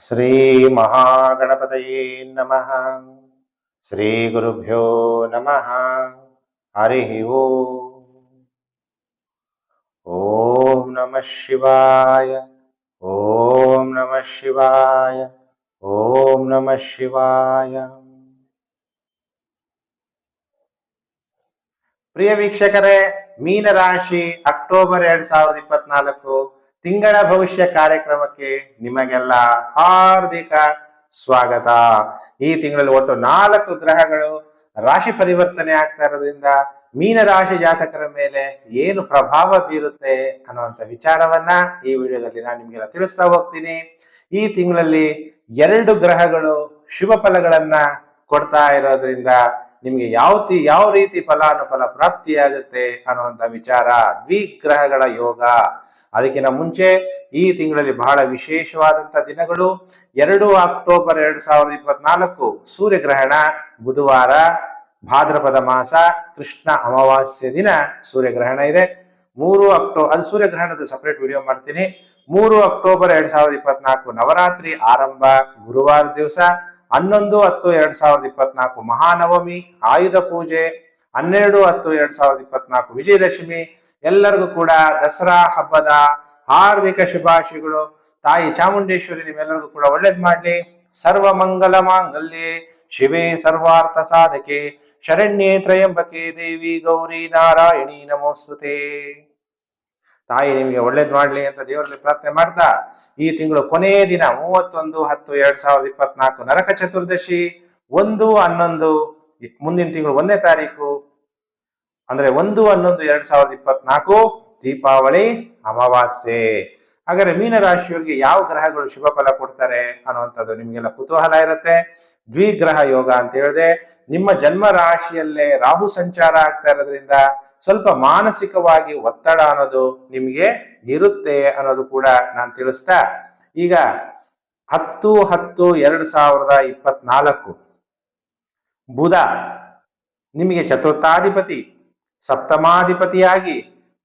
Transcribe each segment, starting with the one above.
ಶ್ರೀ ಮಹಾಗಣಪತಯೇ ನಮಃ. ಶ್ರೀ ಗುರುಭ್ಯೋ ನಮಃ. ಹರಿ ಓಂ ನಮಃ ಶಿವಾಯ. ಓಂ ನಮಃ ಶಿವಾಯ. ಓಂ ನಮಃ ಶಿವಾಯ. ಪ್ರಿಯ ವೀಕ್ಷಕರೇ, ಮೀನರಾಶಿ ಅಕ್ಟೋಬರ್ ಎರಡ್ ಸಾವಿರದ ಇಪ್ಪತ್ನಾಲ್ಕು ತಿಂಗಳ ಭವಿಷ್ಯ ಕಾರ್ಯಕ್ರಮಕ್ಕೆ ನಿಮಗೆಲ್ಲ ಹಾರ್ದಿಕ ಸ್ವಾಗತ. ಈ ತಿಂಗಳಲ್ಲಿ ಒಟ್ಟು ನಾಲ್ಕು ಗ್ರಹಗಳು ರಾಶಿ ಪರಿವರ್ತನೆ ಆಗ್ತಾ ಇರೋದ್ರಿಂದ ಮೀನ ರಾಶಿ ಜಾತಕರ ಮೇಲೆ ಏನು ಪ್ರಭಾವ ಬೀರುತ್ತೆ ಅನ್ನುವಂಥ ವಿಚಾರವನ್ನ ಈ ವಿಡಿಯೋದಲ್ಲಿ ನಾನು ನಿಮಗೆಲ್ಲ ತಿಳಿಸ್ತಾ ಹೋಗ್ತೀನಿ. ಈ ತಿಂಗಳಲ್ಲಿ ಎರಡು ಗ್ರಹಗಳು ಶುಭ ಫಲಗಳನ್ನ ಕೊಡ್ತಾ ಇರೋದ್ರಿಂದ ನಿಮ್ಗೆ ಯಾವ ಯಾವ ರೀತಿ ಫಲಾನುಫಲ ಪ್ರಾಪ್ತಿಯಾಗುತ್ತೆ ಅನ್ನುವಂಥ ವಿಚಾರ ದ್ವಿಗ್ರಹಗಳ ಯೋಗ. ಅದಕ್ಕಿಂತ ಮುಂಚೆ ಈ ತಿಂಗಳಲ್ಲಿ ಬಹಳ ವಿಶೇಷವಾದಂತ ದಿನಗಳು. ಎರಡು ಅಕ್ಟೋಬರ್ ಎರಡು ಸಾವಿರದ ಇಪ್ಪತ್ನಾಲ್ಕು ಸೂರ್ಯಗ್ರಹಣ, ಬುಧವಾರ ಭಾದ್ರಪದ ಮಾಸ, ಕೃಷ್ಣ ಅಮಾವಾಸ್ಯ ದಿನ ಸೂರ್ಯಗ್ರಹಣ ಇದೆ. ಮೂರು ಅಕ್ಟೋ, ಅದು ಸೂರ್ಯಗ್ರಹಣದ ಸಪರೇಟ್ ವಿಡಿಯೋ ಮಾಡ್ತೀನಿ. ಮೂರು ಅಕ್ಟೋಬರ್ ಎರಡ್ ಸಾವಿರದ ಇಪ್ಪತ್ನಾಲ್ಕು ನವರಾತ್ರಿ ಆರಂಭ, ಗುರುವಾರ ದಿವಸ, ಹನ್ನೊಂದು ಹತ್ತು ಎರಡ್ ಸಾವಿರದ ಇಪ್ಪತ್ನಾಲ್ಕು ಮಹಾನವಮಿ, ಆಯುಧ ಪೂಜೆ, ಹನ್ನೆರಡು ಹತ್ತು ಎರಡ್ ಸಾವಿರದ ಇಪ್ಪತ್ನಾಲ್ಕು ವಿಜಯದಶಮಿ ಎಲ್ಲರಿಗೂ ಕೂಡ ದಸರಾ ಹಬ್ಬದ ಹಾರ್ದಿಕ ಶುಭಾಶಯಗಳು. ತಾಯಿ ಚಾಮುಂಡೇಶ್ವರಿ ನಿಮ್ಮೆಲ್ಲರಿಗೂ ಕೂಡ ಒಳ್ಳೇದ್ ಮಾಡ್ಲಿ. ಸರ್ವ ಮಂಗಲ ಮಾಂಗಲ್ಯೆ. ಶಿವೇ ಸರ್ವಾರ್ಥ ಸಾಧಕೆ. ಶರಣ್ಯೇ ತ್ರಯಂಬಕೆ ದೇವಿ ಗೌರಿ ನಾರಾಯಣಿ ನಮೋಸ್ತುತೆ. ತಾಯಿ ನಿಮಗೆ ಒಳ್ಳೇದ್ ಮಾಡ್ಲಿ ಅಂತ ದೇವರಲ್ಲಿ ಪ್ರಾರ್ಥನೆ ಮಾಡ್ತಾ, ಈ ತಿಂಗಳು ಕೊನೆಯ ದಿನ ಮೂವತ್ತೊಂದು, ಹತ್ತು, ಎರಡ್ ಸಾವಿರದ ಇಪ್ಪತ್ನಾಲ್ಕು ನರಕ ಚತುರ್ದಶಿ, ಒಂದು, ಹನ್ನೊಂದು ಮುಂದಿನ ತಿಂಗಳು ಒಂದನೇ ತಾರೀಕು. ಅಂದ್ರೆ ಒಂದು ಹನ್ನೊಂದು ಎರಡ್ ಸಾವಿರದ ಇಪ್ಪತ್ನಾಲ್ಕು ದೀಪಾವಳಿ ಅಮಾವಾಸ್ಯೆ. ಹಾಗಾದ್ರೆ ಮೀನರಾಶಿಯವರಿಗೆ ಯಾವ ಗ್ರಹಗಳು ಶುಭ ಫಲ ಕೊಡ್ತಾರೆ ಅನ್ನುವಂಥದ್ದು ನಿಮಗೆಲ್ಲ ಕುತೂಹಲ ಇರುತ್ತೆ. ದ್ವಿಗ್ರಹ ಯೋಗ ಅಂತ ಹೇಳಿದೆ, ನಿಮ್ಮ ಜನ್ಮ ರಾಶಿಯಲ್ಲೇ ರಾಹು ಸಂಚಾರ ಆಗ್ತಾ ಇರೋದ್ರಿಂದ ಸ್ವಲ್ಪ ಮಾನಸಿಕವಾಗಿ ಒತ್ತಡ ಅನ್ನೋದು ನಿಮಗೆ ಇರುತ್ತೆ ಅನ್ನೋದು ಕೂಡ ನಾನು ತಿಳಿಸ್ತಾ. ಈಗ ಹತ್ತು ಹತ್ತು ಎರಡು ಸಾವಿರದ ಇಪ್ಪತ್ನಾಲ್ಕು ಬುಧ ನಿಮಗೆ ಚತುರ್ಥಾಧಿಪತಿ ಸಪ್ತಮಾಧಿಪತಿಯಾಗಿ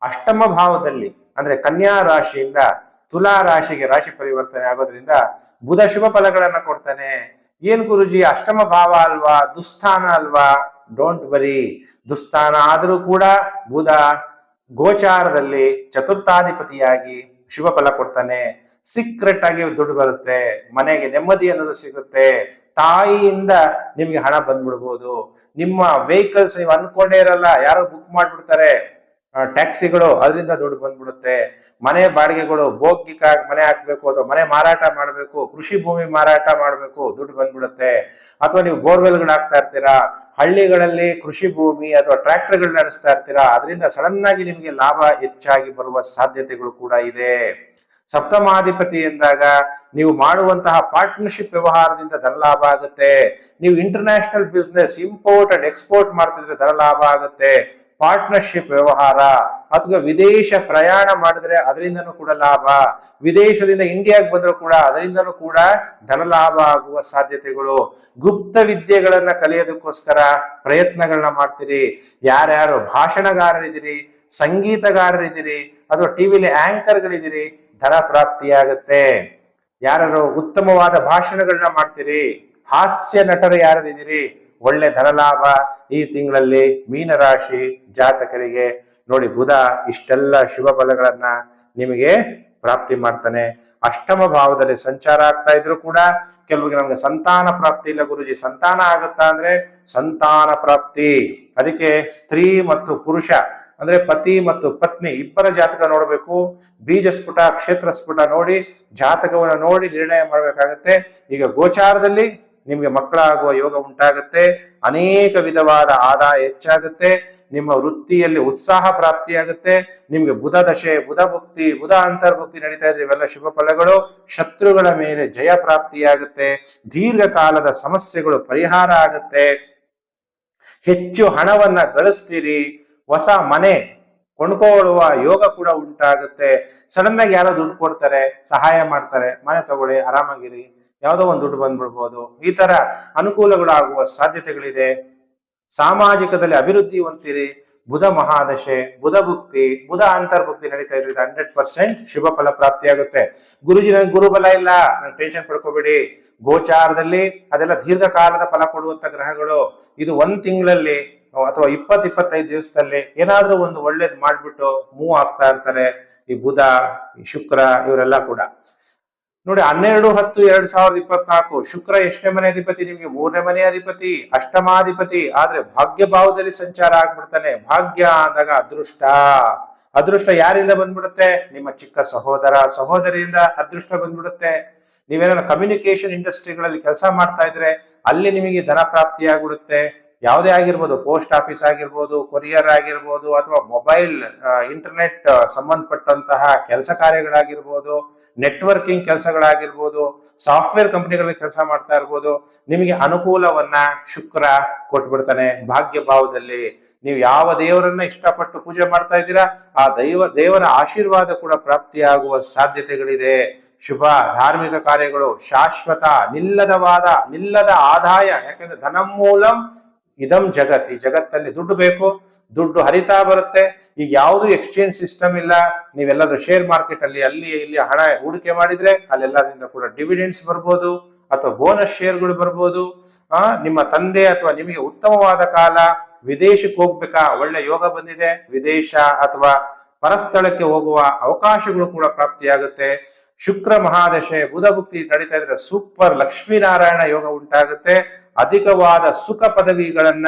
ಅಷ್ಟಮ ಭಾವದಲ್ಲಿ, ಅಂದ್ರೆ ಕನ್ಯಾ ರಾಶಿಯಿಂದ ತುಲಾ ರಾಶಿಗೆ ರಾಶಿ ಪರಿವರ್ತನೆ ಆಗೋದ್ರಿಂದ ಬುಧ ಶುಭ ಫಲಗಳನ್ನ ಕೊಡ್ತಾನೆ. ಏನ್ ಗುರುಜಿ, ಅಷ್ಟಮ ಭಾವ ಅಲ್ವಾ, ದುಸ್ಥಾನ ಅಲ್ವಾ? ಡೋಂಟ್ ವರಿ ದುಸ್ಥಾನ ಆದರೂ ಕೂಡ ಬುಧ ಗೋಚಾರದಲ್ಲಿ ಚತುರ್ಥಾಧಿಪತಿಯಾಗಿ ಶುಭ ಫಲ ಕೊಡ್ತಾನೆ. ಸೀಕ್ರೆಟ್ ಆಗಿ ದುಡ್ಡು ಬರುತ್ತೆ. ಮನೆಗೆ ನೆಮ್ಮದಿ ಅನ್ನೋದು ಸಿಗುತ್ತೆ. ತಾಯಿಯಿಂದ ನಿಮ್ಗೆ ಹಣ ಬಂದ್ಬಿಡ್ಬೋದು. ನಿಮ್ಮ ವೆಹಿಕಲ್ಸ್ ನೀವು ಅನ್ಕೊಂಡೇ ಇರಲ್ಲ, ಯಾರೋ ಬುಕ್ ಮಾಡ್ಬಿಡ್ತಾರೆ. ಟ್ಯಾಕ್ಸಿಗಳು ಅದರಿಂದ ದುಡ್ಡು ಬಂದ್ಬಿಡುತ್ತೆ. ಮನೆ ಬಾಡಿಗೆಗಳು ಭೋಗ್ಯಕ್ಕಾಗಿ ಮನೆ ಹಾಕ್ಬೇಕು ಅಥವಾ ಮನೆ ಮಾರಾಟ ಮಾಡಬೇಕು, ಕೃಷಿ ಭೂಮಿ ಮಾರಾಟ ಮಾಡಬೇಕು, ದುಡ್ಡು ಬಂದ್ಬಿಡುತ್ತೆ. ಅಥವಾ ನೀವು ಬೋರ್ವೆಲ್ಗಳು ಹಾಕ್ತಾ ಇರ್ತೀರಾ, ಹಳ್ಳಿಗಳಲ್ಲಿ ಕೃಷಿ ಭೂಮಿ ಅಥವಾ ಟ್ರ್ಯಾಕ್ಟರ್ಗಳು ನಡೆಸ್ತಾ ಇರ್ತೀರಾ, ಅದರಿಂದ ಸಡನ್ ಆಗಿ ನಿಮಗೆ ಲಾಭ ಹೆಚ್ಚಾಗಿ ಬರುವ ಸಾಧ್ಯತೆಗಳು ಕೂಡ ಇದೆ. ಸಪ್ತಮಾಧಿಪತಿ ಎಂದಾಗ ನೀವು ಮಾಡುವಂತಹ ಪಾರ್ಟ್ನರ್ಶಿಪ್ ವ್ಯವಹಾರದಿಂದ ಧನ ಲಾಭ ಆಗುತ್ತೆ. ನೀವು international business import and export ಮಾಡ್ತಿದ್ರೆ ಧನ ಲಾಭ ಆಗುತ್ತೆ. ಪಾರ್ಟ್ನರ್ಶಿಪ್ ವ್ಯವಹಾರ. ಅಥವಾ ವಿದೇಶ ಪ್ರಯಾಣ ಮಾಡಿದ್ರೆ ಅದರಿಂದನೂ ಕೂಡ ಲಾಭ. ವಿದೇಶದಿಂದ ಇಂಡಿಯಾಗೆ ಬಂದರೂ ಕೂಡ ಅದರಿಂದನೂ ಕೂಡ ಧನ ಲಾಭ ಆಗುವ ಸಾಧ್ಯತೆಗಳು. ಗುಪ್ತ ವಿದ್ಯೆಗಳನ್ನ ಕಲಿಯೋದಕ್ಕೋಸ್ಕರ ಪ್ರಯತ್ನಗಳನ್ನ ಮಾಡ್ತೀರಿ. ಯಾರ್ಯಾರು ಭಾಷಣಗಾರರಿದ್ದೀರಿ, ಸಂಗೀತಗಾರರಿದ್ದೀರಿ, ಅಥವಾ ಟಿವಿಲಿ ಆಂಕರ್ಗಳಿದ್ದೀರಿ ಧನ ಪ್ರಾಪ್ತಿಯಾಗುತ್ತೆ ಯಾರು ಉತ್ತಮವಾದ ಭಾಷಣಗಳನ್ನ ಮಾಡ್ತೀರಿ, ಹಾಸ್ಯ ನಟರು ಯಾರಿದ್ದೀರಿ ಒಳ್ಳೆ ಧನಲಾಭ ಈ ತಿಂಗಳಲ್ಲಿ ಮೀನರಾಶಿ ಜಾತಕರಿಗೆ. ನೋಡಿ ಬುಧ ಇಷ್ಟೆಲ್ಲ ಶುಭ ಫಲಗಳನ್ನ ನಿಮಗೆ ಪ್ರಾಪ್ತಿ ಮಾಡ್ತಾನೆ. ಅಷ್ಟಮ ಭಾವದಲ್ಲಿ ಸಂಚಾರ ಆಗ್ತಾ ಇದ್ರು ಕೂಡ ಕೆಲವರಿಗೆ ನಮ್ಗೆ ಸಂತಾನ ಪ್ರಾಪ್ತಿ ಇಲ್ಲ ಗುರುಜಿ. ಸಂತಾನ ಆಗುತ್ತಾ ಅಂದ್ರೆ ಸಂತಾನ ಪ್ರಾಪ್ತಿ. ಅದಕ್ಕೆ ಸ್ತ್ರೀ ಮತ್ತು ಪುರುಷ ಅಂದ್ರೆ ಪತಿ ಮತ್ತು ಪತ್ನಿ ಇಬ್ಬರ ಜಾತಕ ನೋಡಬೇಕು, ಬೀಜ ಸ್ಫುಟ, ಕ್ಷೇತ್ರ ಸ್ಫುಟ ನೋಡಿ, ಜಾತಕವನ್ನು ನೋಡಿ ನಿರ್ಣಯ ಮಾಡಬೇಕಾಗತ್ತೆ. ಈಗ ಗೋಚಾರದಲ್ಲಿ ನಿಮ್ಗೆ ಮಕ್ಕಳಾಗುವ ಯೋಗ ಉಂಟಾಗುತ್ತೆ. ಅನೇಕ ವಿಧವಾದ ಆದಾಯ ಹೆಚ್ಚಾಗುತ್ತೆ. ನಿಮ್ಮ ವೃತ್ತಿಯಲ್ಲಿ ಉತ್ಸಾಹ ಪ್ರಾಪ್ತಿಯಾಗುತ್ತೆ. ನಿಮ್ಗೆ ಬುಧ ದಶೆ, ಬುಧ ಭುಕ್ತಿ, ಬುಧ ಅಂತರ್ಭುಕ್ತಿ ನಡೀತಾ ಇದ್ರೆ ಇವೆಲ್ಲ ಶುಭ ಫಲಗಳು. ಶತ್ರುಗಳ ಮೇಲೆ ಜಯ ಪ್ರಾಪ್ತಿಯಾಗುತ್ತೆ. ದೀರ್ಘಕಾಲದ ಸಮಸ್ಯೆಗಳು ಪರಿಹಾರ ಆಗುತ್ತೆ. ಹೆಚ್ಚು ಹಣವನ್ನ ಗಳಿಸ್ತೀರಿ. ಹೊಸ ಮನೆ ಕೊಂಡ್ಕೊಳ್ಳುವ ಯೋಗ ಕೂಡ ಉಂಟಾಗುತ್ತೆ. ಸಡನ್ ಆಗಿ ಯಾರೋ ದುಡ್ಡು ಕೊಡ್ತಾರೆ, ಸಹಾಯ ಮಾಡ್ತಾರೆ, ಮನೆ ತಗೊಳ್ಳಿ, ಆರಾಮಾಗಿರಿ, ಯಾವುದೋ ಒಂದು ದುಡ್ಡು ಬಂದ್ಬಿಡ್ಬೋದು. ಈ ತರ ಅನುಕೂಲಗಳು ಆಗುವ ಸಾಧ್ಯತೆಗಳಿದೆ. ಸಾಮಾಜಿಕದಲ್ಲಿ ಅಭಿವೃದ್ಧಿ ಹೊಂದಿರಿ ಬುಧ ಮಹಾದಶೆ, ಬುಧ ಭುಕ್ತಿ, ಬುಧ ಅಂತರ್ಭುಕ್ತಿ ನಡೀತಾ ಇದ್ರೆ ಹಂಡ್ರೆಡ್ ಪರ್ಸೆಂಟ್ ಶುಭ ಫಲ ಪ್ರಾಪ್ತಿಯಾಗುತ್ತೆ. ಗುರುಜಿ ನನ್ ಗುರುಬಲ ಇಲ್ಲ ನಾನು ಟೆನ್ಷನ್ ಪಡ್ಕೋಬೇಡಿ. ಗೋಚಾರದಲ್ಲಿ ಅದೆಲ್ಲ ದೀರ್ಘಕಾಲದ ಫಲ ಕೊಡುವಂತ ಗ್ರಹಗಳು. ಇದು ಒಂದ್ ತಿಂಗಳಲ್ಲಿ ಅಥವಾ ಇಪ್ಪತ್ ಇಪ್ಪತ್ತೈದು ದಿವಸದಲ್ಲಿ ಏನಾದ್ರೂ ಒಂದು ಒಳ್ಳೇದ್ ಮಾಡ್ಬಿಟ್ಟು ಮೂವ್ ಆಗ್ತಾ ಇರ್ತಾರೆ, ಈ ಬುಧ, ಈ ಶುಕ್ರ, ಇವರೆಲ್ಲ ಕೂಡ. ನೋಡಿ, ಹನ್ನೆರಡು, ಹತ್ತು, ಎರಡ್ ಸಾವಿರದ ಇಪ್ಪತ್ನಾಲ್ಕು, ಶುಕ್ರ ಎಷ್ಟನೇ ಮನೆ ಅಧಿಪತಿ ನಿಮ್ಗೆ? ಮೂರನೇ ಮನೆ ಅಧಿಪತಿ ಅಷ್ಟಮಾಧಿಪತಿ ಆದ್ರೆ ಭಾಗ್ಯ ಭಾವದಲ್ಲಿ ಸಂಚಾರ ಆಗ್ಬಿಡ್ತಾನೆ. ಭಾಗ್ಯ ಅಂದಾಗ ಅದೃಷ್ಟ. ಅದೃಷ್ಟ ಯಾರಿಂದ ಬಂದ್ಬಿಡುತ್ತೆ? ನಿಮ್ಮ ಚಿಕ್ಕ ಸಹೋದರ ಸಹೋದರಿಯಿಂದ ಅದೃಷ್ಟ ಬಂದ್ಬಿಡುತ್ತೆ. ನೀವೇನಾದ್ರು ಕಮ್ಯುನಿಕೇಶನ್ ಇಂಡಸ್ಟ್ರಿಗಳಲ್ಲಿ ಕೆಲಸ ಮಾಡ್ತಾ ಇದ್ರೆ ಅಲ್ಲಿ ನಿಮಗೆ ಧನ ಪ್ರಾಪ್ತಿ ಆಗ್ಬಿಡುತ್ತೆ ಯಾವುದೇ ಆಗಿರ್ಬೋದು, ಪೋಸ್ಟ್ ಆಫೀಸ್ ಆಗಿರ್ಬೋದು, ಕೊರಿಯರ್ ಆಗಿರ್ಬೋದು, ಅಥವಾ ಮೊಬೈಲ್ ಇಂಟರ್ನೆಟ್ ಸಂಬಂಧಪಟ್ಟಂತಹ ಕೆಲಸ ಕಾರ್ಯಗಳಾಗಿರ್ಬೋದು, ನೆಟ್ವರ್ಕಿಂಗ್ ಕೆಲಸಗಳಾಗಿರ್ಬೋದು, ಸಾಫ್ಟ್ವೇರ್ ಕಂಪನಿಗಳಲ್ಲಿ ಕೆಲಸ ಮಾಡ್ತಾ ಇರ್ಬೋದು, ನಿಮಗೆ ಅನುಕೂಲವನ್ನ ಶುಕ್ರ ಕೊಟ್ಬಿಡ್ತಾನೆ. ಭಾಗ್ಯ ಭಾವದಲ್ಲಿ ನೀವು ಯಾವ ದೇವರನ್ನ ಇಷ್ಟಪಟ್ಟು ಪೂಜೆ ಮಾಡ್ತಾ ಇದ್ದೀರಾ, ಆ ದೈವ, ದೇವರ ಆಶೀರ್ವಾದ ಕೂಡ ಪ್ರಾಪ್ತಿಯಾಗುವ ಸಾಧ್ಯತೆಗಳಿದೆ. ಶುಭ, ಧಾರ್ಮಿಕ ಕಾರ್ಯಗಳು ಶಾಶ್ವತ, ನಿಲ್ಲದವಾದ, ನಿಲ್ಲದ ಆದಾಯ, ಯಾಕಂದ್ರೆ ಧನಮೂಲಂ ಇದಂ ಜಗತ್, ಈ ಜಗತ್ತಲ್ಲಿ ದುಡ್ಡು ಬೇಕು, ದುಡ್ಡು ಹರಿತಾ ಬರುತ್ತೆ. ಈಗ ಯಾವುದು ಎಕ್ಸ್ಚೇಂಜ್ ಸಿಸ್ಟಮ್ ಇಲ್ಲ, ನೀವೆಲ್ಲಾದ್ರೂ ಶೇರ್ ಮಾರ್ಕೆಟ್ ಅಲ್ಲಿ ಅಲ್ಲಿ, ಇಲ್ಲಿ ಹಣ ಹೂಡಿಕೆ ಮಾಡಿದ್ರೆ ಅಲ್ಲೆಲ್ಲದಿಂದ ಕೂಡ ಡಿವಿಡೆಂಡ್ಸ್ ಬರ್ಬೋದು, ಅಥವಾ ಬೋನಸ್ ಶೇರ್ಗಳು ಬರ್ಬೋದು. ಆ, ನಿಮ್ಮ ತಂದೆ ಅಥವಾ ನಿಮಗೆ ಉತ್ತಮವಾದ ಕಾಲ, ವಿದೇಶಕ್ಕೆ ಹೋಗ್ಬೇಕಾ? ಒಳ್ಳೆ ಯೋಗ ಬಂದಿದೆ, ವಿದೇಶ ಅಥವಾ ಪರಸ್ಥಳಕ್ಕೆ ಹೋಗುವ ಅವಕಾಶಗಳು ಕೂಡ ಪ್ರಾಪ್ತಿಯಾಗುತ್ತೆ. ಶುಕ್ರ ಮಹಾದಶೆ, ಬುಧ ಭುಕ್ತಿ ನಡೀತಾ ಇದ್ರೆ ಸೂಪರ್ ಲಕ್ಷ್ಮೀನಾರಾಯಣ ಯೋಗ ಉಂಟಾಗುತ್ತೆ. ಅಧಿಕವಾದ ಸುಖ ಪದವಿಗಳನ್ನ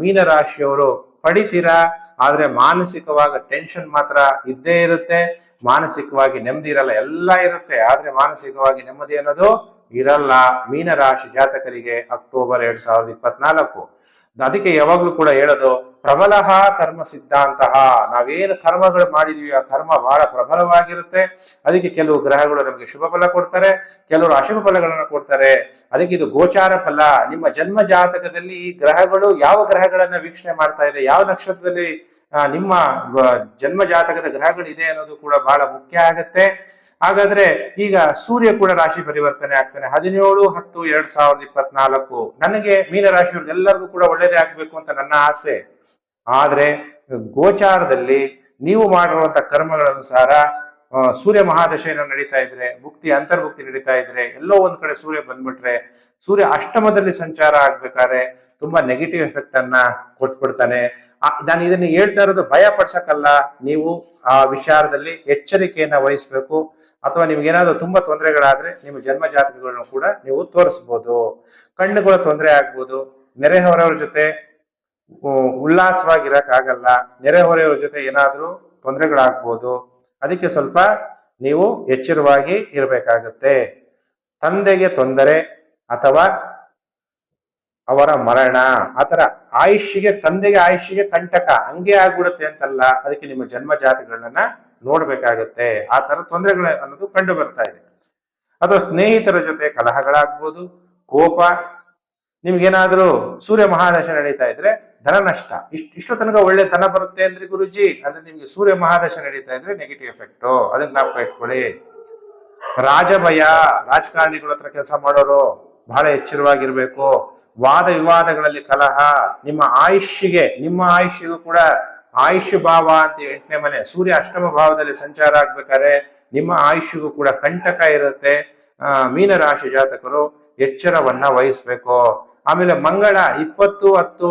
ಮೀನರಾಶಿಯವರು ಪಡಿತೀರಾ? ಆದ್ರೆ ಮಾನಸಿಕವಾಗಿ ಟೆನ್ಷನ್ ಮಾತ್ರ ಇದ್ದೇ ಇರುತ್ತೆ. ಮಾನಸಿಕವಾಗಿ ನೆಮ್ಮದಿ ಇರಲ್ಲ, ಎಲ್ಲ ಇರುತ್ತೆ. ಆದ್ರೆ ಮಾನಸಿಕವಾಗಿ ನೆಮ್ಮದಿ ಅನ್ನೋದು ಇರಲ್ಲ. ಮೀನರಾಶಿ ಜಾತಕರಿಗೆ ಅಕ್ಟೋಬರ್ ಎರಡ್ ಸಾವಿರದ ಇಪ್ಪತ್ನಾಲ್ಕು. ಅದಕ್ಕೆ ಯಾವಾಗ್ಲೂ ಕೂಡ ಹೇಳೋದು ಪ್ರಬಲಹ ಕರ್ಮ ಸಿದ್ಧಾಂತ. ನಾವೇನು ಕರ್ಮಗಳು ಮಾಡಿದೀವಿ ಆ ಕರ್ಮ ಬಹಳ ಪ್ರಬಲವಾಗಿರುತ್ತೆ. ಅದಕ್ಕೆ ಕೆಲವು ಗ್ರಹಗಳು ನಮಗೆ ಶುಭ ಫಲ ಕೊಡ್ತಾರೆ, ಕೆಲವರು ಅಶುಭ ಫಲಗಳನ್ನ ಕೊಡ್ತಾರೆ. ಅದಕ್ಕೆ ಇದು ಗೋಚಾರ ಫಲ. ನಿಮ್ಮ ಜನ್ಮ ಜಾತಕದಲ್ಲಿ ಈ ಗ್ರಹಗಳು ಯಾವ ಗ್ರಹಗಳನ್ನ ವೀಕ್ಷಣೆ ಮಾಡ್ತಾ ಇದೆ, ಯಾವ ನಕ್ಷತ್ರದಲ್ಲಿ ನಿಮ್ಮ ಜನ್ಮ ಜಾತಕದ ಗ್ರಹಗಳಿದೆ ಅನ್ನೋದು ಕೂಡ ಬಹಳ ಮುಖ್ಯ ಆಗತ್ತೆ. ಹಾಗಾದ್ರೆ ಈಗ ಸೂರ್ಯ ಕೂಡ ರಾಶಿ ಪರಿವರ್ತನೆ ಆಗ್ತಾನೆ. ಹದಿನೇಳು ಹತ್ತು ಎರಡ್ ಸಾವಿರದ ಇಪ್ಪತ್ನಾಲ್ಕು. ನನಗೆ ಮೀನರಾಶಿಯವ್ರಿಗೆಲ್ಲರಿಗೂ ಕೂಡ ಒಳ್ಳೇದೇ ಆಗ್ಬೇಕು ಅಂತ ನನ್ನ ಆಸೆ. ಆದ್ರೆ ಗೋಚಾರದಲ್ಲಿ ನೀವು ಮಾಡಿರುವಂತ ಕರ್ಮಗಳ ಅನುಸಾರ ಆ, ಸೂರ್ಯ ಮಹಾದಶೆಯನ್ನು ನಡೀತಾ ಇದ್ರೆ ಭುಕ್ತಿ ಅಂತರ್ಭುಕ್ತಿ ನಡೀತಾ ಇದ್ರೆ ಎಲ್ಲೋ ಒಂದ್ ಕಡೆ ಸೂರ್ಯ ಬಂದ್ಬಿಟ್ರೆ ಸೂರ್ಯ ಅಷ್ಟಮದಲ್ಲಿ ಸಂಚಾರ ಆಗ್ಬೇಕಾದ್ರೆ ತುಂಬಾ ನೆಗೆಟಿವ್ ಎಫೆಕ್ಟ್ ಅನ್ನ ಕೊಟ್ಬಿಡ್ತಾನೆ. ನಾನು ಇದನ್ನ ಹೇಳ್ತಾ ಇರೋದು ಭಯ ಪಡ್ಸಕ್ಕಲ್ಲ ನೀವು ಆ ವಿಚಾರದಲ್ಲಿ ಎಚ್ಚರಿಕೆಯನ್ನ ವಹಿಸ್ಬೇಕು. ಅಥವಾ ನಿಮ್ಗೆ ಏನಾದ್ರು ತುಂಬಾ ತೊಂದರೆಗಳಾದ್ರೆ ನಿಮ್ಮ ಜನ್ಮ ಜಾತಕಗಳನ್ನು ಕೂಡ ನೀವು ತೋರಿಸ್ಬೋದು. ಕಣ್ಣುಗಳ ತೊಂದರೆ ಆಗ್ಬೋದು. ನೆರೆಹೊರೆಯವ್ರ ಜೊತೆ ಉಲ್ಲಾಸವಾಗಿರಕ್ಕಾಗಲ್ಲ. ನೆರೆಹೊರೆಯವ್ರ ಜೊತೆ ಏನಾದರೂ ತೊಂದರೆಗಳಾಗ್ಬೋದು. ಅದಕ್ಕೆ ಸ್ವಲ್ಪ ನೀವು ಎಚ್ಚರವಾಗಿ ಇರಬೇಕಾಗತ್ತೆ. ತಂದೆಗೆ ತೊಂದರೆ ಅಥವಾ ಅವರ ಮರಣ ಆತರ ಆಯುಷ್ಯಗೆ ತಂದೆಗೆ ಆಯುಷ್ಯಗೆ ಕಂಟಕ ಹಂಗೆ ಆಗ್ಬಿಡುತ್ತೆ ಅಂತಲ್ಲ, ಅದಕ್ಕೆ ನಿಮ್ಮ ಜನ್ಮ ಜಾತಿಗಳನ್ನ ನೋಡ್ಬೇಕಾಗತ್ತೆ. ಆ ತರ ತೊಂದರೆಗಳು ಅನ್ನೋದು ಕಂಡು ಬರ್ತಾ ಇದೆ. ಅಥವಾ ಸ್ನೇಹಿತರ ಜೊತೆ ಕಲಹಗಳಾಗ್ಬೋದು, ಕೋಪ, ನಿಮ್ಗೇನಾದ್ರೂ ಸೂರ್ಯ ಮಹಾದಶ ನಡೀತಾ ಇದ್ರೆ ಧನ ನಷ್ಟ. ಇಷ್ಟು ಇಷ್ಟು ತನಕ ಒಳ್ಳೆ ಧನ ಬರುತ್ತೆ ಅಂದ್ರೆ ಗುರುಜಿ ಅಂದ್ರೆ ನಿಮ್ಗೆ ಸೂರ್ಯ ಮಹಾದಶ ನಡೀತಾ ಇದ್ರೆ ನೆಗೆಟಿವ್ ಎಫೆಕ್ಟ್ ಅದನ್ನ ಜ್ಞಾಪಕ ಇಟ್ಕೊಳ್ಳಿ. ರಾಜಭಯ, ರಾಜಕಾರಣಿಗಳ ಹತ್ರ ಕೆಲಸ ಮಾಡೋರು ಬಹಳ ಎಚ್ಚರವಾಗಿರ್ಬೇಕು. ವಾದ ವಿವಾದಗಳಲ್ಲಿ ಕಲಹ, ನಿಮ್ಮ ಆಯುಷ್ಯಗೆ ನಿಮ್ಮ ಆಯುಷ್ಯಗೂ ಕೂಡ ಆಯುಷ್ಯ ಭಾವ ಅಂತ ಎಂಟನೇ ಮನೆ, ಸೂರ್ಯ ಅಷ್ಟಮ ಭಾವದಲ್ಲಿ ಸಂಚಾರ ಆಗ್ಬೇಕಾದ್ರೆ ನಿಮ್ಮ ಆಯುಷ್ಯಗೂ ಕೂಡ ಕಂಟಕ ಇರುತ್ತೆ. ಆ, ಮೀನರಾಶಿ ಜಾತಕರು ಎಚ್ಚರವನ್ನ ವಹಿಸ್ಬೇಕು. ಆಮೇಲೆ ಮಂಗಳ ಇಪ್ಪತ್ತು ಹತ್ತು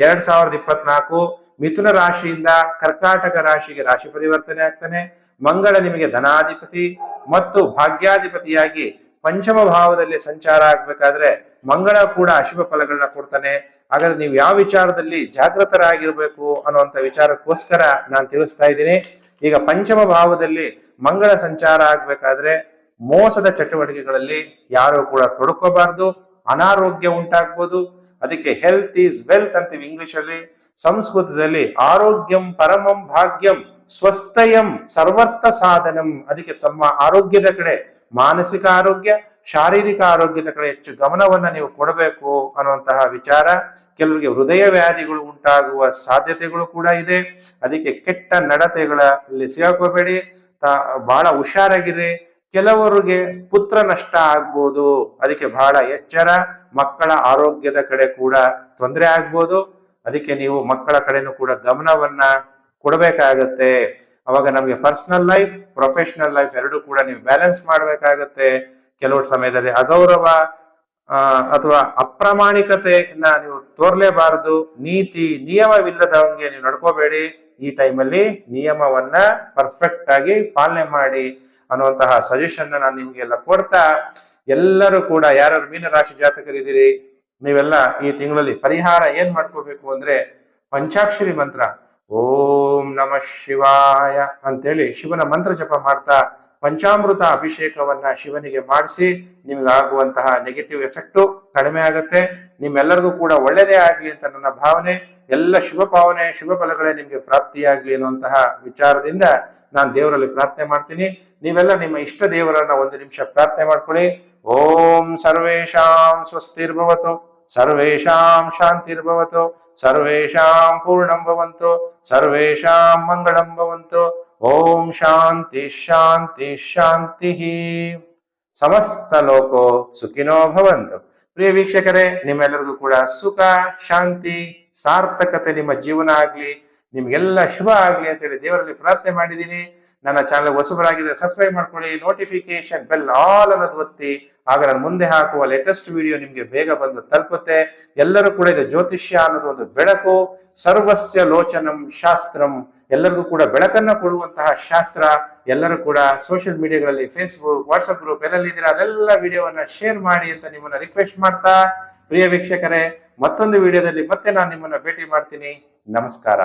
ಎರಡ್ ಸಾವಿರದ ಇಪ್ಪತ್ನಾಲ್ಕು, ಮಿಥುನ ರಾಶಿಯಿಂದ ಕರ್ಕಾಟಕ ರಾಶಿಗೆ ರಾಶಿ ಪರಿವರ್ತನೆ ಆಗ್ತಾನೆ. ಮಂಗಳ ನಿಮಗೆ ಧನಾಧಿಪತಿ ಮತ್ತು ಭಾಗ್ಯಾಧಿಪತಿಯಾಗಿ ಪಂಚಮ ಭಾವದಲ್ಲಿ ಸಂಚಾರ ಆಗ್ಬೇಕಾದ್ರೆ ಮಂಗಳ ಕೂಡ ಅಶುಭ ಫಲಗಳನ್ನ ಕೊಡ್ತಾನೆ. ಹಾಗಾದ್ರೆ ನೀವು ಯಾವ ವಿಚಾರದಲ್ಲಿ ಜಾಗೃತರಾಗಿರ್ಬೇಕು ಅನ್ನುವಂತ ವಿಚಾರಕ್ಕೋಸ್ಕರ ನಾನು ತಿಳಿಸ್ತಾ ಇದ್ದೀನಿ. ಈಗ ಪಂಚಮ ಭಾವದಲ್ಲಿ ಮಂಗಳ ಸಂಚಾರ ಆಗ್ಬೇಕಾದ್ರೆ ಮೋಸದ ಚಟುವಟಿಕೆಗಳಲ್ಲಿ ಯಾರು ಕೂಡ ತೊಡ್ಕೋಬಾರ್ದು. ಅನಾರೋಗ್ಯ ಉಂಟಾಗ್ಬೋದು. ಅದಕ್ಕೆ ಹೆಲ್ತ್ ಈಸ್ ವೆಲ್ತ್ ಅಂತೀವಿ ಇಂಗ್ಲಿಷ್ ಅಲ್ಲಿ ಸಂಸ್ಕೃತದಲ್ಲಿ ಆರೋಗ್ಯಂ ಪರಮಂ ಭಾಗ್ಯಂ ಸ್ವಸ್ಥಯಂ ಸರ್ವರ್ಥ ಸಾಧನಂ. ಅದಕ್ಕೆ ತಮ್ಮ ಆರೋಗ್ಯದ ಕಡೆ ಮಾನಸಿಕ ಆರೋಗ್ಯ ಶಾರೀರಿಕ ಆರೋಗ್ಯದ ಕಡೆ ಹೆಚ್ಚು ಗಮನವನ್ನು ನೀವು ಕೊಡಬೇಕು ಅನ್ನುವಂತಹ ವಿಚಾರ, ಕೆಲವರಿಗೆ ಹೃದಯ ವ್ಯಾಧಿಗಳು ಉಂಟಾಗುವ ಸಾಧ್ಯತೆಗಳು ಕೂಡ ಇದೆ. ಅದಕ್ಕೆ ಕೆಟ್ಟ ನಡತೆಗಳಲ್ಲಿ ಸಿಗಾಕೋಬೇಡಿ. ತಾ- ಬಹಳ ಹುಷಾರಾಗಿರಿ ಕೆಲವರಿಗೆ ಪುತ್ರ ನಷ್ಟ ಆಗ್ಬೋದು. ಅದಕ್ಕೆ ಬಹಳ ಎಚ್ಚರ. ಮಕ್ಕಳ ಆರೋಗ್ಯದ ಕಡೆ ಕೂಡ ತೊಂದರೆ ಆಗ್ಬೋದು. ಅದಕ್ಕೆ ನೀವು ಮಕ್ಕಳ ಕಡೆನೂ ಕೂಡ ಗಮನವನ್ನ ಕೊಡಬೇಕಾಗತ್ತೆ. ಅವಾಗ ನಮಗೆ ಪರ್ಸನಲ್ ಲೈಫ್, ಪ್ರೊಫೆಷನಲ್ ಲೈಫ್ ಎರಡೂ ಕೂಡ ನೀವು ಬ್ಯಾಲೆನ್ಸ್ ಮಾಡಬೇಕಾಗತ್ತೆ. ಕೆಲವು ಸಮಯದಲ್ಲಿ ಅಗೌರವ ಅಥವಾ ಅಪ್ರಾಮಾಣಿಕತೆಯನ್ನ ನೀವು ತೋರ್ಲೇಬಾರದು. ನೀತಿ ನಿಯಮವಿಲ್ಲದವಂಗೆ ನೀವು ನಡ್ಕೋಬೇಡಿ. ಈ ಟೈಮಲ್ಲಿ ನಿಯಮವನ್ನ ಪರ್ಫೆಕ್ಟ್ ಆಗಿ ಪಾಲನೆ ಮಾಡಿ ಅನ್ನುವಂತಹ ಸಜೆಷನ್ ನಾನು ನಿಮ್ಗೆಲ್ಲ ಕೊಡ್ತಾ, ಎಲ್ಲರೂ ಕೂಡ ಯಾರು ಮೀನರಾಶಿ ಜಾತಕರಿದ್ದೀರಿ, ನೀವೆಲ್ಲ ಈ ತಿಂಗಳಲ್ಲಿ ಪರಿಹಾರ ಏನ್ ಮಾಡ್ಕೋಬೇಕು ಅಂದ್ರೆ ಪಂಚಾಕ್ಷರಿ ಮಂತ್ರ. ಓಂ ನಮ ಶಿವಾಯ ಅಂತೇಳಿ ಶಿವನ ಮಂತ್ರ ಜಪ ಮಾಡ್ತಾ ಪಂಚಾಮೃತ ಅಭಿಷೇಕವನ್ನ ಶಿವನಿಗೆ ಮಾಡಿಸಿ ನಿಮ್ಗೆ ಆಗುವಂತಹ ನೆಗೆಟಿವ್ ಎಫೆಕ್ಟು ಕಡಿಮೆ ಆಗುತ್ತೆ. ನಿಮ್ಮೆಲ್ಲರಿಗೂ ಕೂಡ ಒಳ್ಳೆಯದೇ ಆಗಲಿ ಅಂತ ನನ್ನ ಭಾವನೆ. ಎಲ್ಲ ಶುಭ ಭಾವನೆ, ಶುಭ ಫಲಗಳೇ ನಿಮಗೆ ಪ್ರಾಪ್ತಿಯಾಗಲಿ ಅನ್ನುವಂತಹ ವಿಚಾರದಿಂದ ನಾನು ದೇವರಲ್ಲಿ ಪ್ರಾರ್ಥನೆ ಮಾಡ್ತೀನಿ. ನೀವೆಲ್ಲ ನಿಮ್ಮ ಇಷ್ಟ ದೇವರನ್ನ ಒಂದು ನಿಮಿಷ ಪ್ರಾರ್ಥನೆ ಮಾಡ್ಕೊಳ್ಳಿ. ಓಂ ಸರ್ವೇಶಾಂ ಸ್ವಸ್ತಿರ್ಭವತು ಸರ್ವೇಶಾಂ ಶಾಂತಿರ್ಭವತು ಸರ್ವೇಶಾಂ ಪೂರ್ಣಂ ಭವಂತು ಸರ್ವೇಶಾಂ ಮಂಗಳಂ ಭವಂತು ಓಂ ಶಾಂತಿ ಶಾಂತಿ ಶಾಂತಿ. ಸಮಸ್ತ ಲೋಕೋ ಸುಖಿನೋ ಭವಂತು. ಪ್ರಿಯ ವೀಕ್ಷಕರೇ, ನಿಮ್ಮೆಲ್ಲರಿಗೂ ಕೂಡ ಸುಖ, ಶಾಂತಿ, ಸಾರ್ಥಕತೆ ನಿಮ್ಮ ಜೀವನ ಆಗ್ಲಿ, ನಿಮ್ಗೆಲ್ಲ ಶುಭ ಆಗ್ಲಿ ಅಂತೇಳಿ ದೇವರಲ್ಲಿ ಪ್ರಾರ್ಥನೆ ಮಾಡಿದ್ದೀನಿ. ನನ್ನ ಚಾನಲ್ ಹೊಸಬರಾಗಿದೆ ಸಬ್ಸ್ಕ್ರೈಬ್ ಮಾಡ್ಕೊಳ್ಳಿ ನೋಟಿಫಿಕೇಶನ್ ಬೆಲ್ ಆಲ್ ಅನ್ನೋದು ಒತ್ತಿ, ಆಗ ನಾನು ಮುಂದೆ ಹಾಕುವ ಲೇಟೆಸ್ಟ್ ವಿಡಿಯೋ ನಿಮ್ಗೆ ಬೇಗ ಬಂದು ತಲುಪುತ್ತೆ. ಎಲ್ಲರೂ ಕೂಡ ಇದು ಜ್ಯೋತಿಷ್ಯ ಅನ್ನೋದು ಒಂದು ಬೆಳಕು. ಸರ್ವಸ್ಯ ಲೋಚನಂ ಶಾಸ್ತ್ರಂ ಎಲ್ಲರಿಗೂ ಕೂಡ ಬೆಳಕನ್ನ ಕೊಡುವಂತಹ ಶಾಸ್ತ್ರ, ಎಲ್ಲರೂ ಕೂಡ ಸೋಷಿಯಲ್ ಮೀಡಿಯಾಗಳಲ್ಲಿ ಫೇಸ್ಬುಕ್ ವಾಟ್ಸಪ್ ಗ್ರೂಪ್ ಎಲ್ಲೆಲ್ಲಿ ಇದಿರ ಅದೆಲ್ಲಾ ವಿಡಿಯೋವನ್ನ ಶೇರ್ ಮಾಡಿ ಅಂತ ನಿಮ್ಮನ್ನ ರಿಕ್ವೆಸ್ಟ್ ಮಾಡ್ತಾ, ಪ್ರಿಯ ವೀಕ್ಷಕರೇ, ಮತ್ತೊಂದು ವಿಡಿಯೋದಲ್ಲಿ ಮತ್ತೆ ನಾನು ನಿಮ್ಮನ್ನ ಭೇಟಿ ಮಾಡ್ತೀನಿ. ನಮಸ್ಕಾರ.